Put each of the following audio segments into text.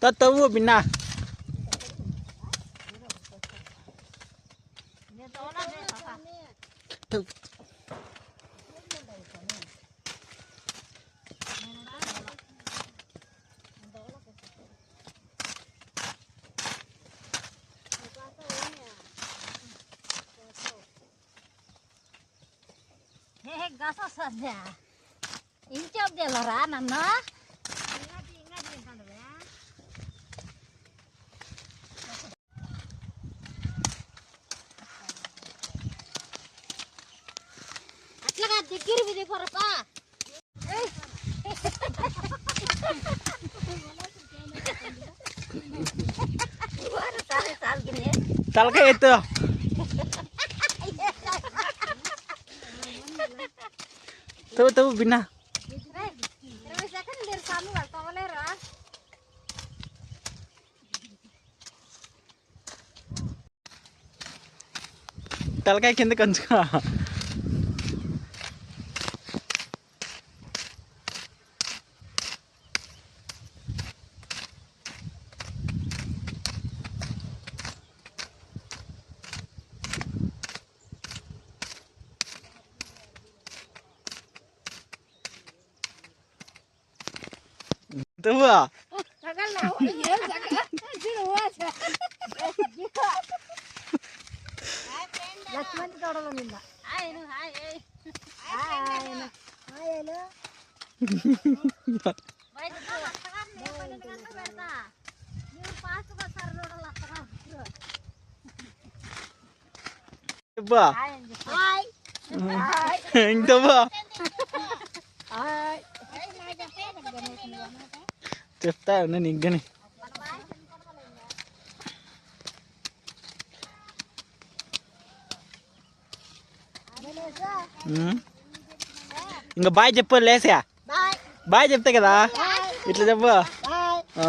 tớ tớ vừa bình nào thực Hey, hey, gasa sadya. Inchop de lora namna. దగ్గర విధి కొరపా తలకాయ ఎత్తు తవ్వు తవ్వు బిన్నా ఇరవై సెకండ్ లేరు సార్లు వెళ్తావలేరా తలకాయ కింద కంచుకో తవ్వు లక్ష్మణ్ తోడలో నిన్న ఆయన ఆయన ఆయన బయట పెడతా మీరు పాస్ వస్తారు చూడాలి అత్తగా తవ్వు హాయ్ ఇంక తవ్వు హాయ్ చెప్తా నేను ఇంకని ఇంకా బాయ్ చెప్పు లేసా బాయ్. చెప్తే కదా? ఇట్లా చెప్పు. చెప్పు.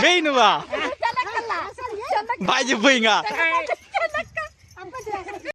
Vem, Nua! Vai de bunga!